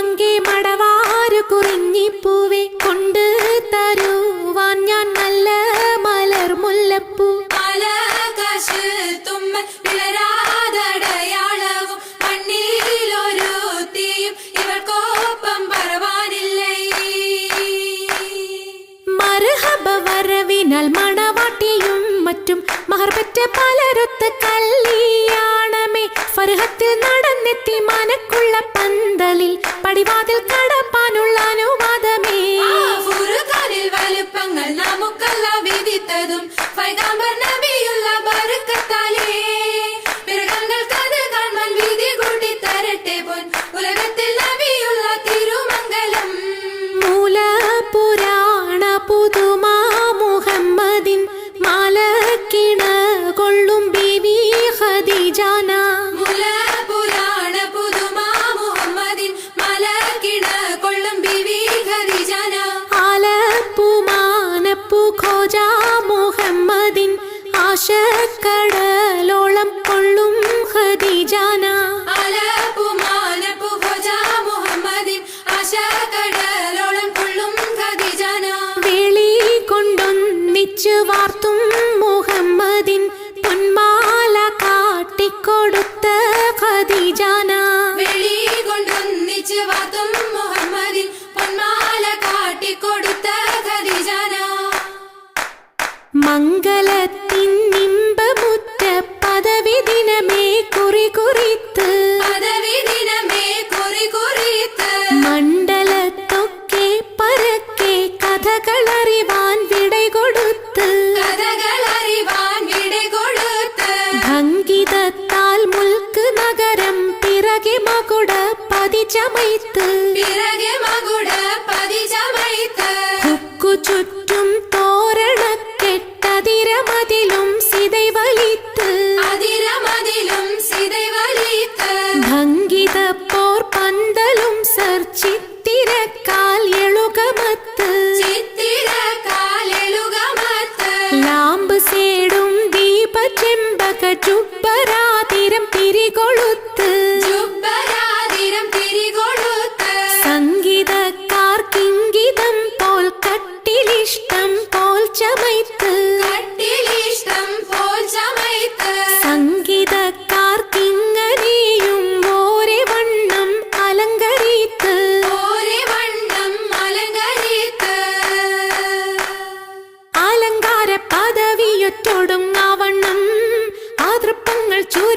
മങ്കെ മടവാരു കുറിഞ്ഞിപ്പൂവെ കൊണ്ട് തരുവാൻ ഞാൻ നല്ല മലർ മുല്ലപ്പൂ. ആകാശ് തുമ്മൽ വിളരാതടയാളവും മണ്ണിലൊരു തീയും ഇവൾക്കൊപ്പം പറവാനില്ലേ. മരഹബ വരവിനാൽ മണവാട്ടിയും മറ്റും മഹർപറ്റ പലരൊത്ത് Peygamber Nebi ഖദീജാന വെളി കൊണ്ടൊന്നിച്ച് വാത്തും മുഹമ്മദിൻ പൊന്മാല കാട്ടിക്കൊടുത്ത ഖദീജാന മംഗലത്തിൻ നിമ്പമുറ്റ പദവി ദിനമേ കുറി കുറിത്ത്. പദവി ദിനമേ പിറകെ മകുട പതിച്ചമൈത്ത് പിറകെ മകുട പതിചമൈത്ത് ഹുക്കു ചുറ്റും തോരണക്കെട്ടതിരമതിലും സിതൈ വലിത്ത് അതിരമതിലും സിതൈ വലിത്ത് ഭംഗിത പോർ പന്തലും സർ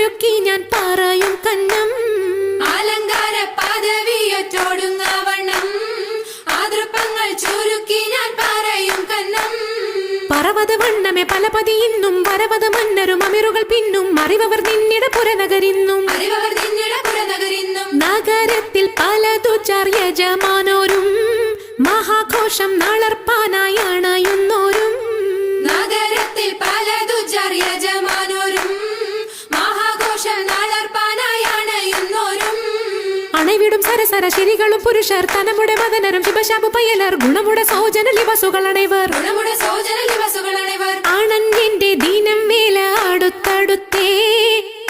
ചുരുക്കി ഞാൻ പറയും കന്നം. അലങ്കാര പദവിയൊറ്റോടുങ്ങവണ്ണം ആതൃപ്പങ്ങൾ ചുരുക്കി ഞാൻ പറയും കന്നം. പറവത് വണ്ണമേ പലപതി ഇന്നും വരവത് മന്നരും അമിറുകൾ പിന്നും അറിവവർ നിന്നിട പുരനഗരിന്നും. അറിവവർ നിന്നിട പുറനഗരിന്നും നഗരത്തിൽ പലതു ചാർയജമാനോരും മഹാഘോഷം നളർപ്പാനായി അണയുന്നോരും. നഗരത്തിൽ ശരികളും പുരുഷർ തനമുടെ മദനരും ശിവശാപ പയ്യലർ ഗുണമുടെ സൗജന ലിവസുകൾ അണൈവർ. ആണന്റെ ദീനം വേല അടുത്തടുത്തേ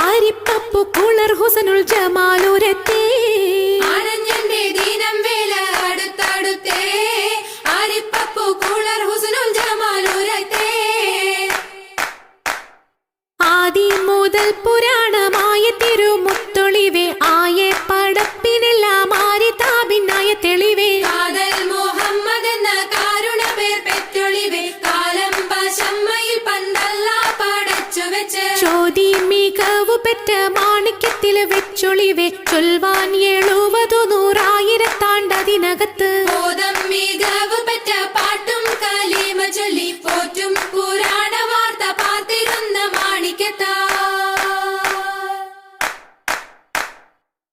അരിപ്പപ്പു കുളർ ഹുസനുൽ ജമാലുരത്തേ. പെറ്റ പാട്ടും പോറ്റും മാണിക്യ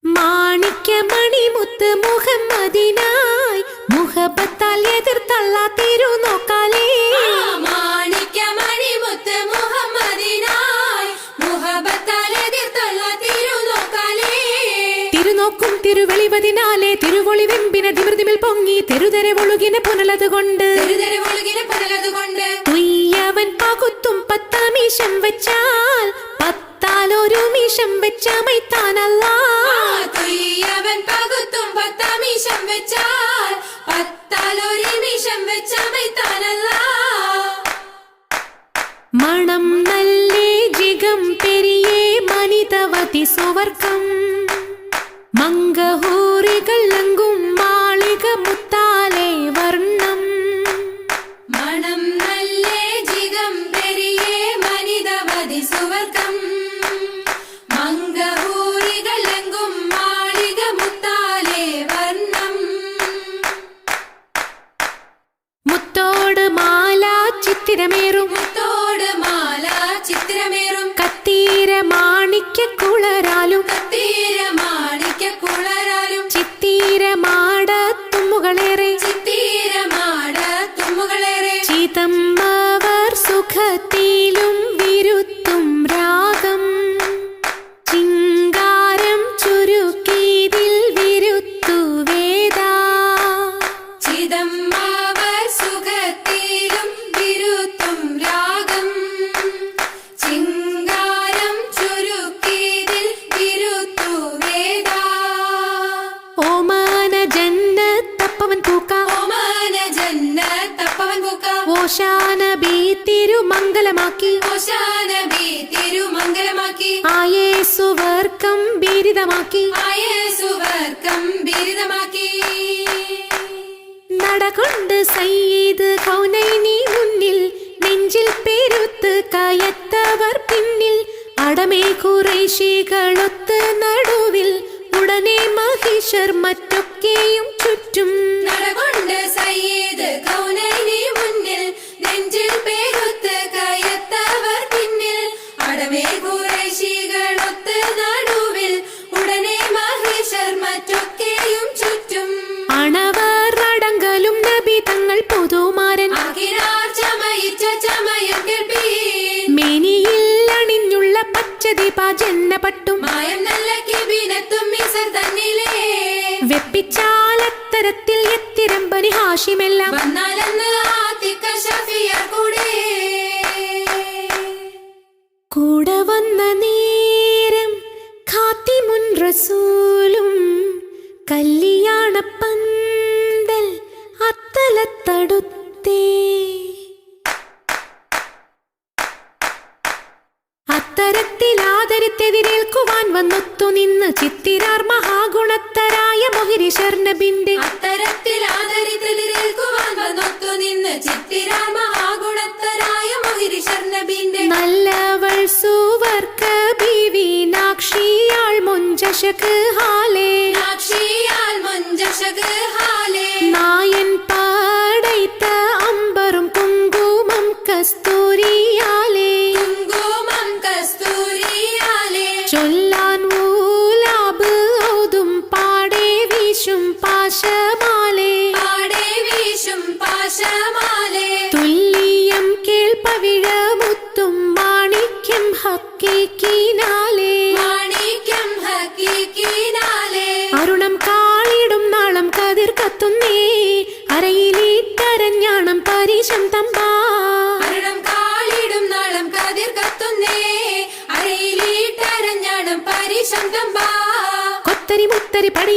മാണിക്യമണിമുത്ത് മുഹമ്മദിനായി മുഹബത്താൽ എതിർത്തള്ള തിരുനോക്കാലേ തെരുതെരെ ഒഴുകിന പുനലതുകൊണ്ട് തുയ്യവൻ പകുത്തും പകുത്തും പത്താമീശം വെച്ചാൽ പത്താൽ ഒരു മീശം വെച്ചമൈത്താനല്ല. മണം നല്ലേ ജിഗം പെരിയേ മനിതവതി സുവർക്കം മംഗഹൂ ഓശാന ഓശാനബി തിരുമംഗലമാക്കി. ഓശാനബി തിരുമംഗലമാക്കി. ആയേസുവർക്കം ആയേ സുവർക്കം ബീരിതമാക്കി നടകൊണ്ട് സയ്യിദ് കൗനൈനി മുന്നിൽ നെഞ്ചിൽ പേരുത്ത് കയത്തവർ പിന്നിൽ. അടമേ കുറേശികളൊത്ത് നടുവിൽ ഉടനെ മഹിഷർ മറ്റൊക്കെയും ചുറ്റും. നടകൊണ്ട് So. കരുത്തെതിരേൽക്കുവാൻ വന്നൊത്തു നിന്ന് ചിത്തിരാർ മഹാഗുണത്തരായ മൊഹിരിശർ നബിന്റെ അത്തരത്തിൽ ചിത്തിരാർ നല്ലവൾ സുവർക്ക ബീവീനാക്ഷിയാൾ മുഞ്ചശക് ഹാലേ നാക്ഷിയാൾ മുഞ്ചശക്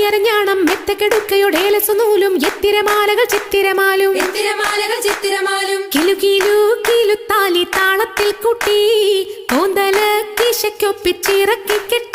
അണിയരഞ്ഞാണം മെത്തക്കെടുക്കയുടെ നൂലും എത്തിരമാലകൾ ചിത്തിരമാലും. എത്തിരമാലകൾ ചിത്തിരമാലും. കിലു കിലു കിലു താലി താളത്തിൽ കുട്ടി കൂന്തല കിശയ്ക്കൊപ്പിച്ചിറക്കി കെട്ടി